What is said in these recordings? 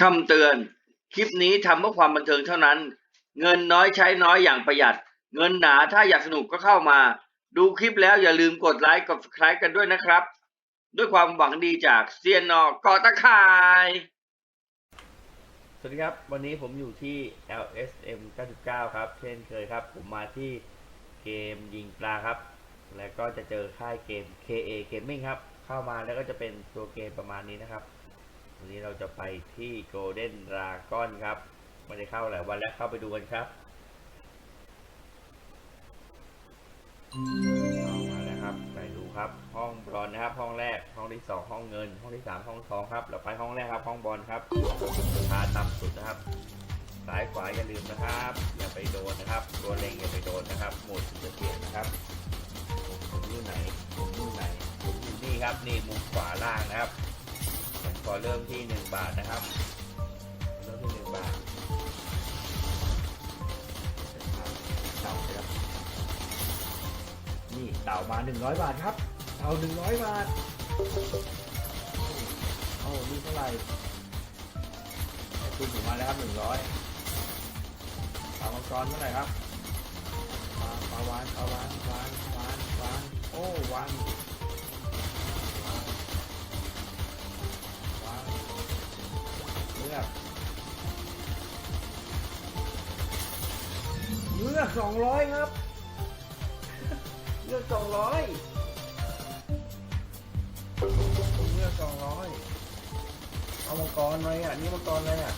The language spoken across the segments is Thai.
คำเตือน คลิปนี้ทำเพื่อความบันเทิงเท่านั้น เงินน้อยใช้น้อยอย่างประหยัด เงินหนาถ้าอยากสนุกก็เข้ามา ดูคลิปแล้วอย่าลืมกดไลค์กด subscribe กันด้วยนะครับ ด้วยความหวังดีจากเซียนนอกอตะข่าย สวัสดีครับ วันนี้ผมอยู่ที่ LSM 99 ครับ เช่นเคยครับ ผมมาที่เกมยิงปลาครับ แล้วก็จะเจอค่ายเกม KA Gaming ครับ เข้ามาแล้วก็จะเป็นตัวเกมประมาณนี้นะครับ วันนี้เราจะไปที่ Golden Dragon ครับไม่ได้เข้าหลายวันแล้วเข้าไปดูกันครับมาแล้วครับไปดูครับ ห้องบอลนะครับ ห้องแรกห้องที่สองห้องเงิน ห้องที่สามห้องทองครับ เราไปห้องแรกครับ ห้องบอลครับราต่ำสุดนะครับซ้ายขวาอย่าลืมนะครับ อย่าไปโดนนะครับ ตัวเล็งอย่าไปโดนนะครับ หมดจะเปลี่ยนนะครับผมอยู่ไหนผมอยู่ไหนผมอยู่นี่ครับนี่มุมขวาล่างนะครับ ขอเริ่มที่หนึ่งบาทนะครับ เริ่มที่หนึ่งบาทเต่าครับนี่เต่ามาหนึ่งร้อยบาทครับเต่าหนึ่งร้อยบาทโอ้นี่เท่าไหร่คุณผมมาแล้วครับหนึ่งร้อยเต่ามังกรเท่าไหร่ครับปลาปลาวานปลาวานวานวานวานโอ้วาน อกสองร้อยครับ เลือกสองร้อยเลือกสองร้อยเอามังกรไหมอะ นี่มังกรอะไรอะ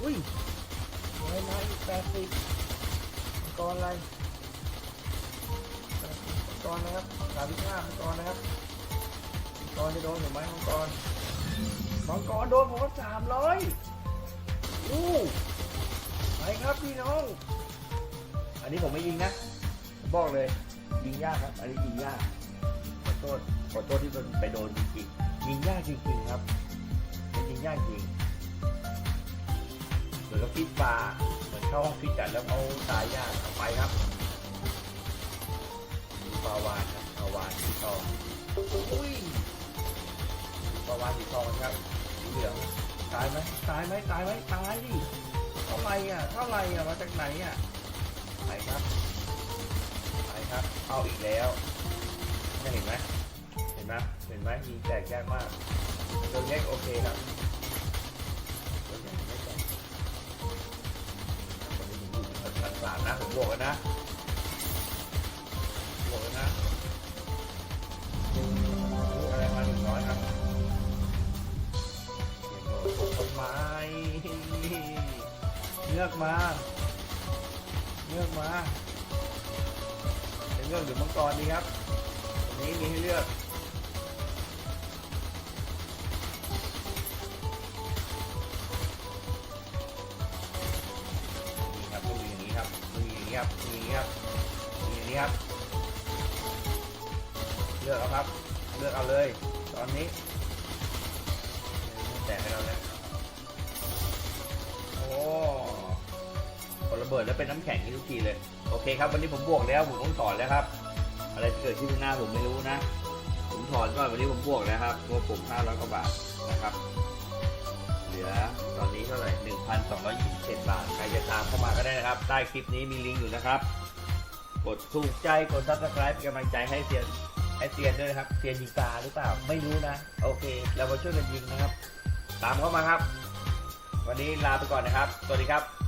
อุ้ยร้อยละอีกแปดสิบมังกรอะไรมังกรนะครับสามสิบห้ามังกรนะครับมังกรจะโดนหรือไม่มังกรมังกรโดนผมว่าสามร้อย ครับพี่น้อง อันนี้ผมไม่ยิงนะ บอกเลย ยิงยากครับ อันนี้ยิงยาก ขอโทษ ขอโทษที่มันไปโดนจริงๆยิงยากจริงๆครับมันยิงยากจริงเหมือนกับฟิตปลาเหมือนเข้าห้องฟิตจัดแล้วเขาตายยากเอาไปครับปลาวานครับปลาวานสีทองอุ้ยปลาวานสีทองครับสีเหลืองตายไหมตายไหมตายไหมตายดิ อะเท่าไรอะมาจากไหนอะไปครับไปครับ เอาอีกแล้วเห็นไหมเห็นไหมเห็นไหมมีแตกยากมากตัวเล็กโอเคครับตัวใหญ่ไม่แตกวันนี้ผมอยู่ที่พันสามนะผมบอกนะ เลือกมา เลือกมาจะเลือกหรือมังกรดีครับวันนี้มีให้เลือกนี่ครับต้องมีอย่างนี้ครับมีอย่างนี้ครับมีอย่างนี้ครับมีอย่างนี้ครับ เลือกเอาครับ เลือกเอาเลย ตอนนี้แตะให้เราแล้วโอ้ เบิดแล้วเป็นน้ำแข็งที่ทุกทีเลย โอเคครับ วันนี้ผมบวกแล้วผมต้องถอนแล้วครับ อะไรเกิดขึ้นข้างหน้าผมไม่รู้นะ ผมถอนก่อนวันนี้ผมบวกแล้วครับงบผม500กว่าบาทนะครับ เหลือตอนนี้เท่าไหร่1,227บเจ็ดบาท ใครจะตามเข้ามาก็ได้นะครับ ใต้คลิปนี้มีลิงก์อยู่นะครับ กดถูกใจ กด subscribe เป็นกำลังใจให้เซียนให้เซียนด้วยนะครับเซียนยิงปลาหรือเปล่า ไม่รู้นะ โอเค เรามาช่วยกันยิงนะครับ ตามเข้ามาครับ วันนี้ลาไปก่อนนะครับ สวัสดีครับ